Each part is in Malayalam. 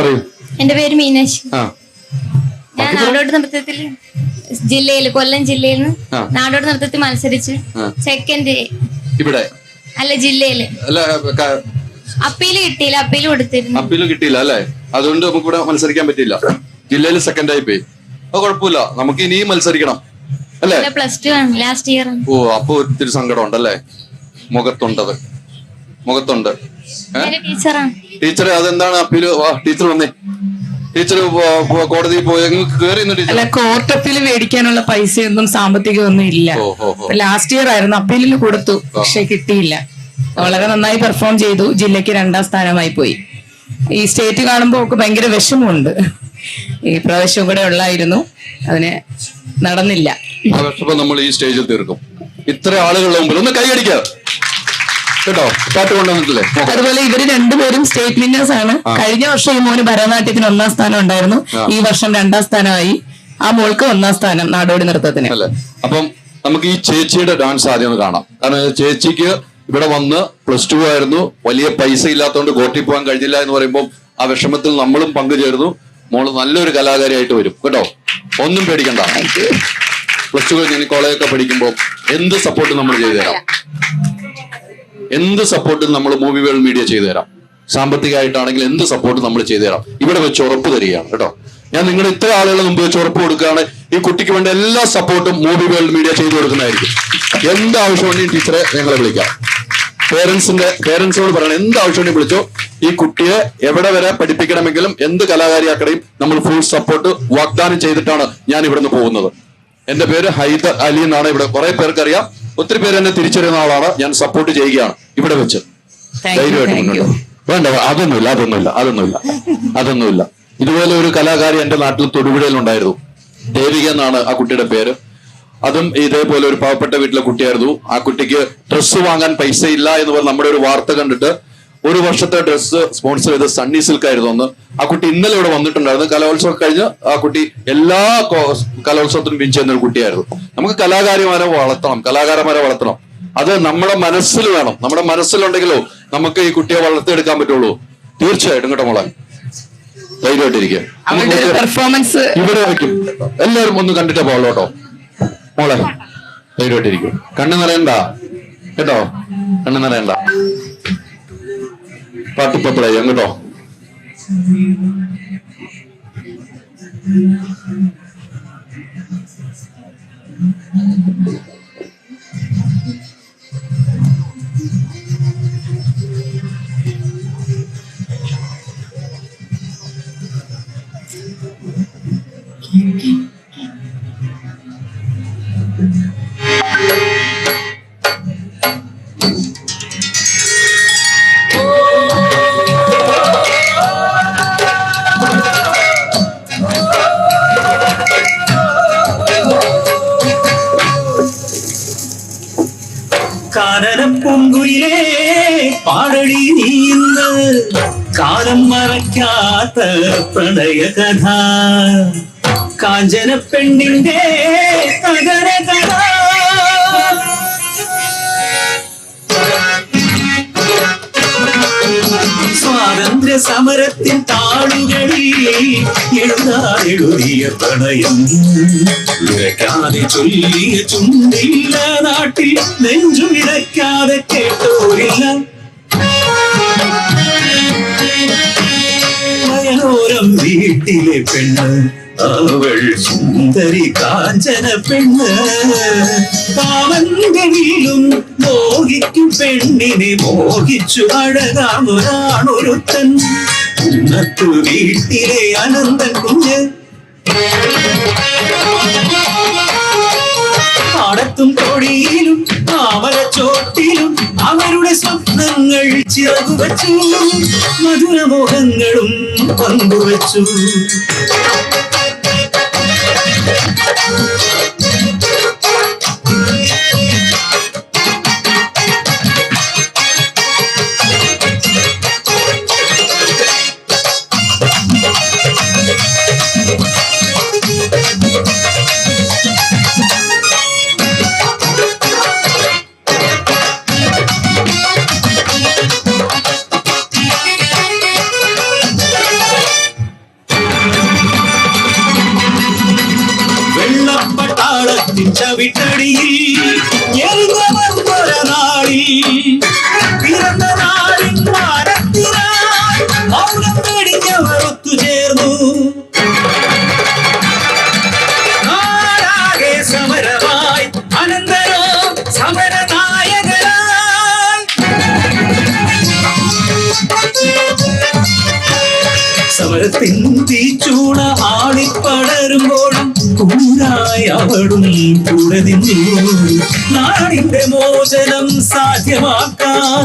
പറയൂ. എന്റെ പേര് മീനാക്ഷി ആ. ഞാൻ നാടോട് നൃത്തത്തിൽ ജില്ലയിൽ കൊല്ലം ജില്ലയിൽ നിന്ന് നാടോട് നൃത്തത്തിൽ മത്സരിച്ച് സെക്കൻഡ് ഇവിടെ? അല്ല ജില്ലയിൽ. അല്ല അപ്പീൽ കിട്ടിയില്ല അപ്പീൽ കൊടുത്തിരുന്നു. അപ്പീൽ കിട്ടിയില്ല അല്ലേ? അതുകൊണ്ട് നമുക്ക് ഇവിടെ മത്സരിക്കാൻ പറ്റില്ല ജില്ലയിൽ സെക്കൻഡ് ആയി പോയി. അത് കുഴപ്പമില്ല. നമുക്ക് ഇനിയും മത്സരിക്കണം. അല്ലേ? പ്ലസ് ടു ആണ് ലാസ്റ്റ് ഇയർ ഓ അപ്പൊ ഒത്തിരി സങ്കടം ഉണ്ടല്ലേ മുഖത്തുണ്ടത്. മുഖത്തുണ്ട്. ടീച്ചറെ? അതെന്താണ് അപ്പീൽ? വാ ടീച്ചർ വന്നേ. ടീച്ചർ കോടതി പോയി. അല്ല കോർട്ട് അപ്പീൽ മേടിക്കാനുള്ള പൈസയൊന്നും സാമ്പത്തികമൊന്നും ഇല്ല. ലാസ്റ്റ് ഇയർ ആയിരുന്നു. അപ്പീലിൽ കൊടുത്തു. പക്ഷെ കിട്ടിയില്ല. വളരെ നന്നായി പെർഫോം ചെയ്തു. ജില്ലയ്ക്ക് രണ്ടാം സ്ഥാനമായി പോയി. ഈ സ്റ്റേറ്റ് കാണുമ്പോൾ ഒക്കെ ഭയങ്കര വിഷമമുണ്ട്. ഈ പ്രാവശ്യം കൂടെ ഉള്ളായിരുന്നു. അതിന് നടന്നില്ല. നമ്മൾ ഈ സ്റ്റേജിൽ തീർക്കും. ഇത്ര ആളുകളുടെ മുമ്പിൽ ഒന്ന് കൈയടിക്കുക കേട്ടോ? പാട്ട് കൊണ്ടുവന്നിട്ടില്ലേ? അതുപോലെ ഇവർ രണ്ടുപേരും സ്റ്റേറ്റ് വിന്നേഴ്സ് ആണ്. കഴിഞ്ഞ വർഷം ഈ മോന് ഭരതനാട്യത്തിന് ഒന്നാം സ്ഥാനം ഉണ്ടായിരുന്നു. ഈ വർഷം രണ്ടാം സ്ഥാനമായി. ആ മോൾക്ക് ഒന്നാം സ്ഥാനം നാടോടി നൃത്തത്തിന്. അപ്പം നമുക്ക് ഈ ചേച്ചിയുടെ ഡാൻസ് ആദ്യം ഒന്ന് കാണാം. കാരണം ചേച്ചിക്ക് ഇവിടെ വന്ന് പ്ലസ് ടു ആയിരുന്നു. വലിയ പൈസ ഇല്ലാത്തതുകൊണ്ട് കോട്ടി പോകാൻ കഴിഞ്ഞില്ല എന്ന് പറയുമ്പോൾ ആ വിഷമത്തിൽ നമ്മളും പങ്കുചേർന്നു മോൾ നല്ലൊരു കലാകാരിയായിട്ട് വരും. കേട്ടോ? ഒന്നും പേടിക്കണ്ട. പ്ലസ് ടു കഴിഞ്ഞ് കോളേജൊക്കെ പഠിക്കുമ്പോൾ എന്ത് സപ്പോർട്ട് നമ്മൾ ചെയ്തു തരാം എന്ത് സപ്പോർട്ടും നമ്മൾ മൂവി വേൾഡ് മീഡിയ ചെയ്തു തരാം. സാമ്പത്തികമായിട്ടാണെങ്കിൽ എന്ത് സപ്പോർട്ട് നമ്മൾ ചെയ്തു തരാം. ഇവിടെ വെച്ച് ഉറപ്പ് തരികയാണ് കേട്ടോ. ഞാൻ നിങ്ങളുടെ ഇത്ര ആളുകളെ മുമ്പ് വെച്ച് ഉറപ്പ് കൊടുക്കുകയാണ്. ഈ കുട്ടിക്ക് വേണ്ട എല്ലാ സപ്പോർട്ടും മൂവി വേൾഡ് മീഡിയ ചെയ്തു കൊടുക്കുന്നതായിരിക്കും. എന്ത് ആവശ്യമുണ്ടെങ്കിൽ ടീച്ചറെ ഞങ്ങളെ വിളിക്കാം. പേരൻസിന്റെ പേരൻസിനോട് പറയണം എന്ത് ആവശ്യമുണ്ടെങ്കിൽ വിളിച്ചോ? ഈ കുട്ടിയെ എവിടെ വരെ പഠിപ്പിക്കണമെങ്കിലും എന്ത് കലാകാരിയാക്കടയും നമ്മൾ ഫുൾ സപ്പോർട്ട് വാഗ്ദാനം ചെയ്തിട്ടാണ് ഞാൻ ഇവിടുന്ന് പോകുന്നത്. എന്റെ പേര് ഹൈദർ അലി എന്നാണ് ഇവിടെ കുറെ പേർക്ക് അറിയാം ഒത്തിരി പേര് എന്നെ തിരിച്ചറിയുന്ന ആളാണ്. ഞാൻ സപ്പോർട്ട് ചെയ്യുകയാണ് ഇവിടെ വെച്ച്. ധൈര്യമായിട്ട് വേണ്ട അതൊന്നുമില്ല അതൊന്നുമില്ല അതൊന്നുമില്ല അതൊന്നുമില്ല. ഇതുപോലെ ഒരു കലാകാരി എന്റെ നാട്ടിൽ തൊടുപുഴയിൽ ഉണ്ടായിരുന്നു. ദേവിക എന്നാണ് ആ കുട്ടിയുടെ പേര്. അതും ഇതേപോലെ ഒരു പാവപ്പെട്ട വീട്ടിലെ കുട്ടിയായിരുന്നു. ആ കുട്ടിക്ക് ഡ്രസ്സ് വാങ്ങാൻ പൈസ ഇല്ല എന്ന് പറഞ്ഞ് നമ്മുടെ ഒരു വാർത്ത കണ്ടിട്ട് ഒരു വർഷത്തെ ഡ്രസ്സ് സ്പോൺസർ ചെയ്ത സണ്ണി സിൽക്ക് ആയിരുന്നു അന്ന്. ആ കുട്ടി ഇന്നലെ ഇവിടെ വന്നിട്ടുണ്ടായിരുന്നു. കലോത്സവം കഴിഞ്ഞ് ആ കുട്ടി എല്ലാ കലോത്സവത്തിനും വിൻ ചെയ്യുന്ന ഒരു കുട്ടിയായിരുന്നു. നമുക്ക് കലാകാരിമാരെ വളർത്തണം കലാകാരന്മാരെ വളർത്തണം. അത് നമ്മുടെ മനസ്സിൽ വേണം. നമ്മുടെ മനസ്സിലുണ്ടെങ്കിലോ നമുക്ക് ഈ കുട്ടിയെ വളർത്തിയെടുക്കാൻ പറ്റുള്ളൂ. തീർച്ചയായിട്ടും കേട്ടോ മോളെ. ധൈര്യമായിട്ടിരിക്കുക. പെർഫോമൻസ് ഇവിടെ വയ്ക്കും. എല്ലാവരും ഒന്ന് കണ്ടിട്ട് പോകുള്ളൂ കേട്ടോ. മോളെ ധൈര്യമായിട്ടിരിക്കും കണ്ണു നിറയണ്ട. കേട്ടോ? കണ്ണു നിറയണ്ട. പാട്ടിപ്പത്തളയും കേട്ടോ കാനനപ്പൂങ്കുയിലേ പ്രണയ കഥ കാഞ്ചന പെണ്ണിന്റെ തകര കഥ സ്വാതന്ത്ര്യ സമരത്തിൻ താളുകളിൽ എഴുതാതെഴുതിയ പ്രണയം. വിറയ്ക്കാതെ ചൊല്ലിയ ചുണ്ടില്ല നാട്ടിൽ നെഞ്ചു വിറയ്ക്കാതെ കേട്ടോരില്ല. വീട്ടിലെ പെണ്ണ് അവൾ സുന്ദരി കാഞ്ചന പെണ്ണ്. വീലും മോഹിക്കും പെണ്ണിനെ മോഹിച്ചു അഴകാമൊരാണൊരുത്തൻ കുന്നത്തു വീട്ടിലെ അനന്തൻ കുഞ്ഞ്. ചിറകുവച്ചു. മധുരമോഹങ്ങളും പങ്കുവച്ചു. எருதவர் நாடி സമരത്തിൻ തീച്ചൂണ ആളിപ്പടരുമ്പോഴും കൂരായി അവളും കൂടെ നിന്നു. നാടിന്റെ മോചനം സാധ്യമാക്കാൻ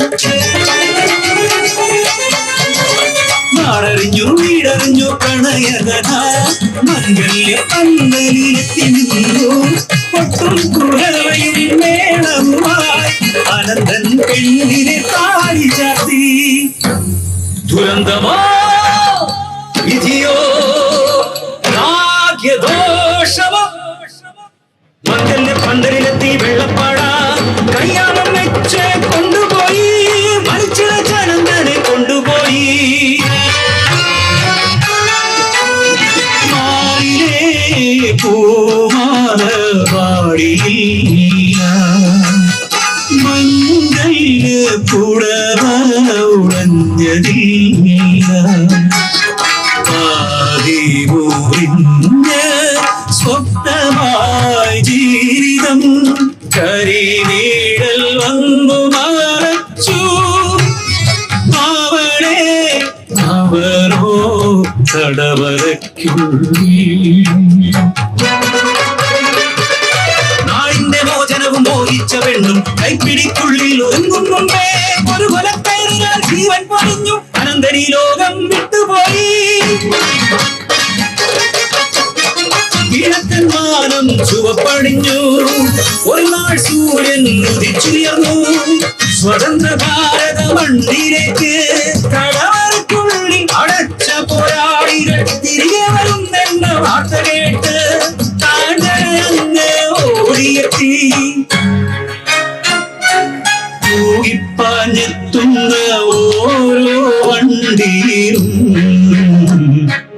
നാടറിഞ്ഞു വീടറിഞ്ഞു പ്രണയകഥ മംഗല്യ പന്തലിലെത്തി നിന്നു ഒട്ടും കുടവയിൽ മേളവുമായി അനന്തൻ പെണ്ണിനെ താഴി ചാത്തി ദുരന്തമോ போகாத வாடியில் തടവരയ്ക്കുള്ളിൽ നാടിന്റെ മോചനവും മോഹിച്ച പെണ്ണും കൈപ്പിടിക്കുള്ളിൽ ഒരുങ്ങും മുമ്പേ ഒരു കൊലപ്പേറിനാൽ ജീവൻ പൊലിഞ്ഞു അനന്തരി ലോകം വിട്ടുപോയി. കിഴക്കൻ ചുവപ്പണിഞ്ഞു. ഒരു നാൾ സൂര്യൻ ഉദിച്ചുയർന്നു. സ്വതന്ത്ര ഭാരത മണ്ണിലേക്ക് കടവറക്കുള്ളിൽ ഓടിയെത്തി തൂകിപ്പാഞ്ഞെത്തുന്ന ഓരോ വണ്ടിയിലും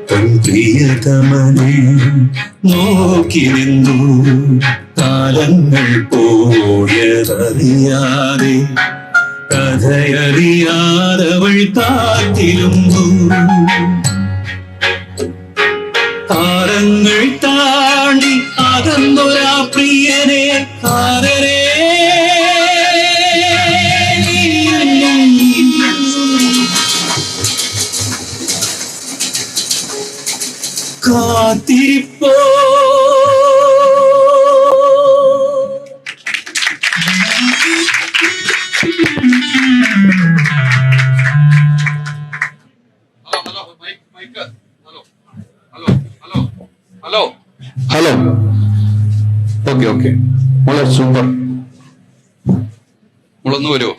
പ്രിയതമനെ നോക്കി നിന്നു കാലങ്ങൾ പോയതറിയാതെ കഥയറിയാതവൾ കാത്തിരുന്നു കാത്തിരിപ്പോ ഹലോ ഹലോ ഓക്കെ ഓക്കെ മോളെ സൂപ്പർ മോളൊന്ന് വരുമോ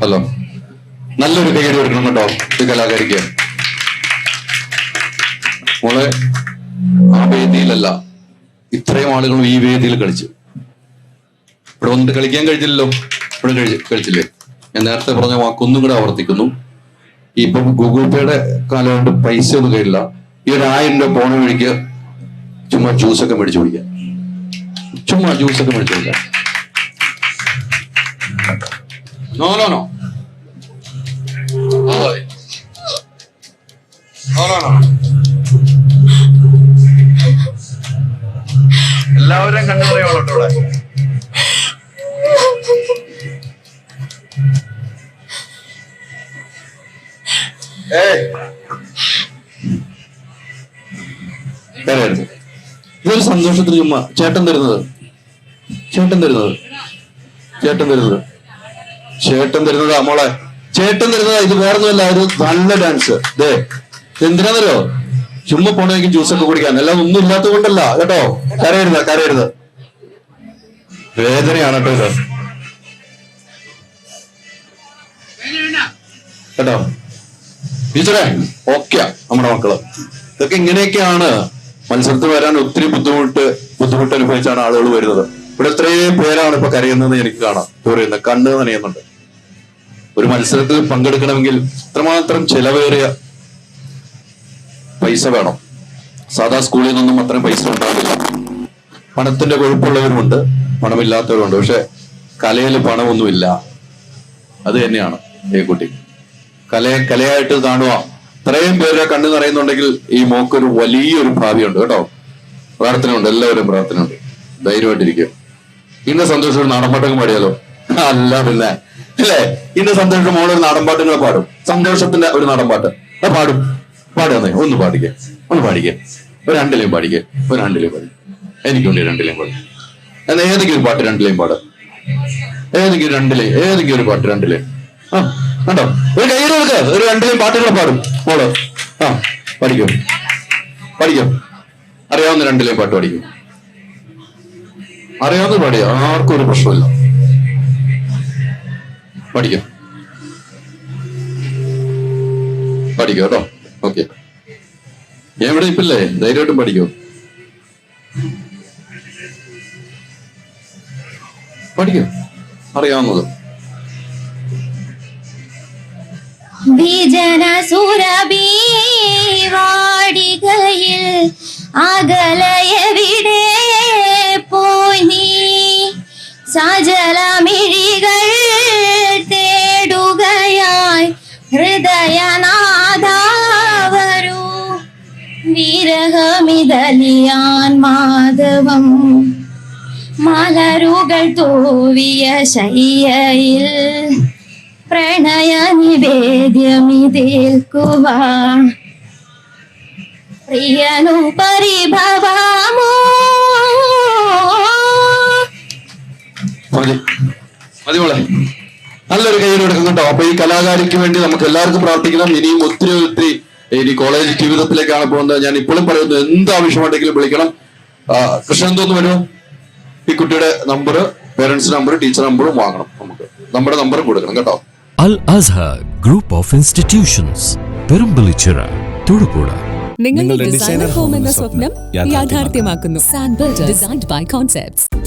ഹലോ നല്ലൊരു കൈയടി കൊടുക്കണം കേട്ടോ. ഈ കലാകാരിക്ക്. മോളെ ആ വേദിയിലല്ല ഇത്രയും ആളുകളും ഈ വേദിയിൽ കളിച്ചു. ഇവിടെ വന്നിട്ട് കളിക്കാൻ കഴിഞ്ഞില്ലല്ലോ? ഇവിടെ കഴിച്ച് കളിച്ചില്ലേ? ഞാൻ നേരത്തെ പറഞ്ഞ വാക്കൊന്നും കൂടെ ആവർത്തിക്കുന്നു. ഇപ്പം ഗൂഗിൾ പേയുടെ കാലം കൊണ്ട് പൈസ ഒന്നും കയ്യില്ല ഈ ഒരു ആയിരം രൂപ പോണ വഴിക്ക് ചുമ്മാ ജ്യൂസൊക്കെ മേടിച്ചു കുടിക്കാം. ചുമ്മാ ജ്യൂസൊക്കെ മേടിച്ചു കുടിക്കാം. No no no. No, no, no. എല്ലാവരും കണ്ടു പറയുള്ളൂ ഇവിടെ. ഇതൊരു സന്തോഷത്തിന് ചുമ്മാ ചേട്ടൻ തരുന്നത്. ചേട്ടൻ തരുന്നത്. ചേട്ടൻ തരുന്നത്. ചേട്ടൻ തരുന്നതാ മോളെ. ചേട്ടൻ തരുന്നതാ. ഇത് വേറൊന്നുമല്ല ഒരു നല്ല ഡാൻസ് ദേ എന്തിനാന്നല്ലോ ചുമ്മാ പോണെങ്കിൽ ജ്യൂസൊക്കെ കുടിക്കാൻ. അല്ല ഒന്നും ഇല്ലാത്തത് കൊണ്ടല്ല. കേട്ടോ? കരയരുത് കരയരുത്. വേദനയാണ് കേട്ടോ ഇത്. കേട്ടോ? ടീച്ചറെ ഓക്കെ നമ്മുടെ മക്കൾ. ഇതൊക്കെ ഇങ്ങനെയൊക്കെയാണ് മത്സരത്തിൽ വരാൻ ഒത്തിരി ബുദ്ധിമുട്ട് ബുദ്ധിമുട്ട് അനുഭവിച്ചാണ് ആളുകൾ വരുന്നത്. ഇവിടെ എത്രയും പേരാണ് ഇപ്പൊ കരയുന്നത് എനിക്ക് കാണാം. പറയുന്നത് കണ്ണ് നനയുന്നുണ്ട്. ഒരു മത്സരത്തിൽ പങ്കെടുക്കണമെങ്കിൽ ഇത്രമാത്രം ചെലവേറിയ പൈസ വേണം. സാധാ സ്കൂളിൽ നിന്നൊന്നും അത്രയും പൈസ ഉണ്ടാവില്ല. പണത്തിന്റെ കൊഴുപ്പുള്ളവരുമുണ്ട് പണമില്ലാത്തവരുണ്ട് പക്ഷെ കലയിൽ പണമൊന്നുമില്ല. അത് തന്നെയാണ് ഈ കുട്ടി. കലയെ കലയായിട്ട് കാണുക. ഇത്രയും പേരെ കണ്ണു നിറയുന്നുണ്ടെങ്കിൽ ഈ മോക്കൊരു വലിയൊരു ഭാവിയുണ്ട് കേട്ടോ. പ്രാർത്ഥനയുണ്ട് എല്ലാവരും പ്രാർത്ഥനയുണ്ട്. ധൈര്യമായിട്ടിരിക്കും ഇന്ന് സന്തോഷം നാടൻപാട്ടൊക്കെ പാടിയാലോ? അല്ല പിന്നെ. അല്ലേ? ഇന്ന് സന്തോഷം മോളൊരു ഒരു നാടൻ പാട്ടുകൾ പാടും. സന്തോഷത്തിന്റെ ഒരു നാടൻപാട്ട്. പാടും. പാടുന്നേ ഒന്ന് പാടിക്കേ ഒന്ന് പാടിക്കേ. ഒരു രണ്ടിലേയും പാടിക്കേ ഒരു രണ്ടിലേയും പാടി എനിക്കുണ്ട് രണ്ടിലേയും പാടി എന്നാ ഏതെങ്കിലും പാട്ട് രണ്ടിലേയും പാട്. ഏതെങ്കിലും രണ്ടിലേ ഏതെങ്കിലും ഒരു പാട്ട് രണ്ടിലേ. ആ കണ്ടോ? ഒരു കയ്യിൽ എടുക്ക ഒരു രണ്ടിലേയും പാട്ടുകൾ പാടും. മോൾ ആ പഠിക്കും. പഠിക്കും. അറിയാവുന്ന രണ്ടിലേയും പാട്ട് പഠിക്കും. അറിയാവുന്ന പാടിയ ആർക്കും ഒരു പ്രശ്നമില്ല. പഠിക്കും. പഠിക്കും കേട്ടോ. ഓക്കെ ഞാൻ ഇവിടെ ഇപ്പില്ലേ? ധൈര്യമായിട്ടും പഠിക്കോ. പഠിക്കും. അറിയാവുന്നത്. വാടികയിൽ അകലയവിടെ പോയി നീ വിരഹമിതലിയാൻ മാധവം. മലരുകൾ തൂവിയ ശയ്യയിൽ പ്രണയ നിവേദ്യമിതേൽക്കുവാ പ്രിയനു പരിഭവാമോ? നല്ലൊരു കേട്ടോ അപ്പൊ ഈ കലാകാരിക്ക് വേണ്ടി നമുക്ക് എല്ലാവർക്കും പ്രാർത്ഥിക്കണം. ഇനിയും ഒത്തിരി ഒത്തിരി ഇനി കോളേജ് ജീവിതത്തിലേക്കാണ് പോകുന്നത്. ഞാൻ ഇപ്പോഴും പറയുന്നത് എന്ത് ആവശ്യമുണ്ടെങ്കിലും വിളിക്കണം. കൃഷ്ണൻ എന്തോന്ന് വരുമോ ഈ കുട്ടിയുടെ നമ്പർ പേരൻസ് നമ്പർ ടീച്ചർ നമ്പറും വാങ്ങണം നമുക്ക്. നമ്മുടെ നമ്പർ കൊടുക്കണം കേട്ടോ. Al Azhar group of institutions Perumpillichira Thodupuzha. നിങ്ങളുടെ ഡിസൈനർ ഹോം എന്ന സ്വപ്നം യാഥാർത്ഥ്യമാക്കുന്നു. Designed by concepts